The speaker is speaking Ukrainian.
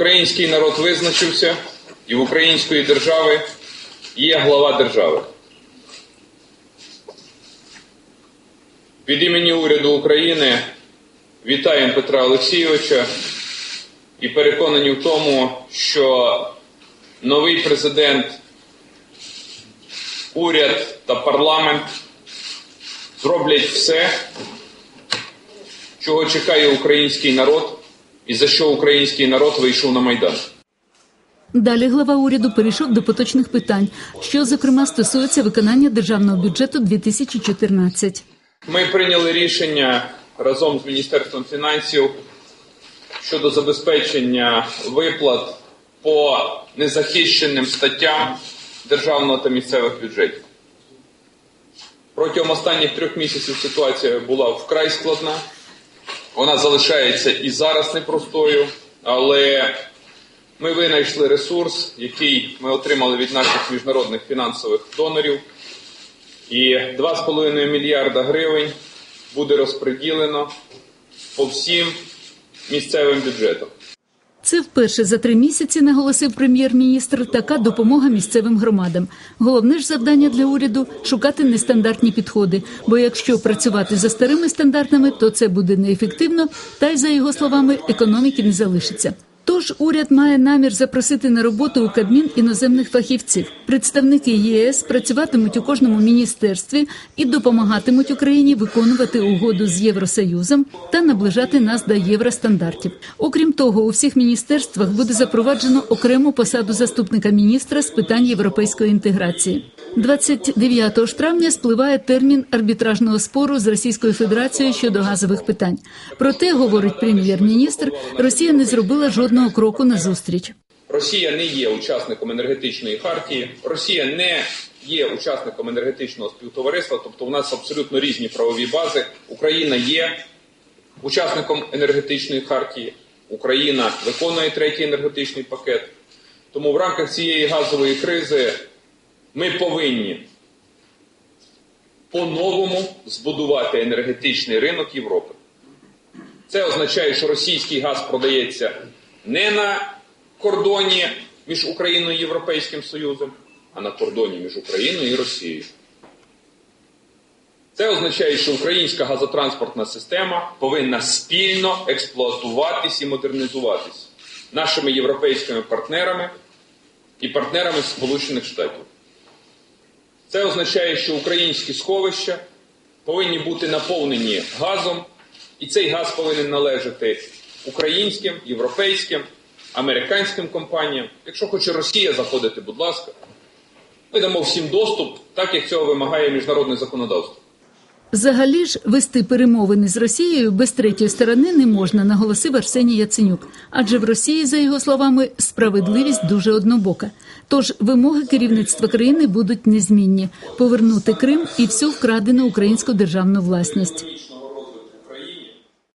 Український народ визначився, і в української держави є глава держави. Від імені уряду України вітаємо Петра Олексійовича і переконані в тому, що новий президент, уряд та парламент зроблять все, чого чекає український народ і за що український народ вийшов на Майдан. Далі глава уряду перейшов до поточних питань, що зокрема стосується виконання державного бюджету 2014. Ми прийняли рішення разом з Міністерством фінансів щодо забезпечення виплат по незахищеним статтям державного та місцевих бюджетів. Протягом останніх трьох місяців ситуація була вкрай складна. Вона залишається і зараз непростою, але ми винайшли ресурс, який ми отримали від наших міжнародних фінансових донорів. І 2,5 мільярда гривень буде розподілено по всім місцевим бюджетам. Це вперше за три місяці, наголосив прем'єр-міністр, така допомога місцевим громадам. Головне ж завдання для уряду шукати нестандартні підходи. Бо якщо працювати за старими стандартами, то це буде неефективно, та й за його словами економіки не залишиться. Тож уряд має намір запросити на роботу у Кабмін іноземних фахівців. Представники ЄС працюватимуть у кожному міністерстві і допомагатимуть Україні виконувати угоду з Євросоюзом та наближати нас до євростандартів. Окрім того, у всіх міністерствах буде запроваджено окрему посаду заступника міністра з питань європейської інтеграції. 29 ж травня спливає термін арбітражного спору з Російською Федерацією щодо газових питань. Проте, говорить прем'єр-міністр, Росія не зробила жодного кроку на зустріч. Росія не є учасником енергетичної хартії, Росія не є учасником енергетичного співтовариства, тобто у нас абсолютно різні правові бази. Україна є учасником енергетичної хартії, Україна виконує третій енергетичний пакет. Тому в рамках цієї газової кризи ми повинні по-новому збудувати енергетичний ринок Європи. Це означає, що російський газ продається не на кордоні між Україною і Європейським Союзом, а на кордоні між Україною і Росією. Це означає, що українська газотранспортна система повинна спільно експлуатуватись і модернізуватись нашими європейськими партнерами і партнерами Сполучених Штатів. Це означає, що українські сховища повинні бути наповнені газом, і цей газ повинен належати українським, європейським, американським компаніям. Якщо хоче Росія заходити, будь ласка, ми дамо всім доступ, так як цього вимагає міжнародне законодавство. Взагалі ж вести перемовини з Росією без третьої сторони не можна, наголосив Арсеній Яценюк. Адже в Росії, за його словами, справедливість дуже однобока. Тож вимоги керівництва країни будуть незмінні: повернути Крим і всю вкрадену українську державну власність.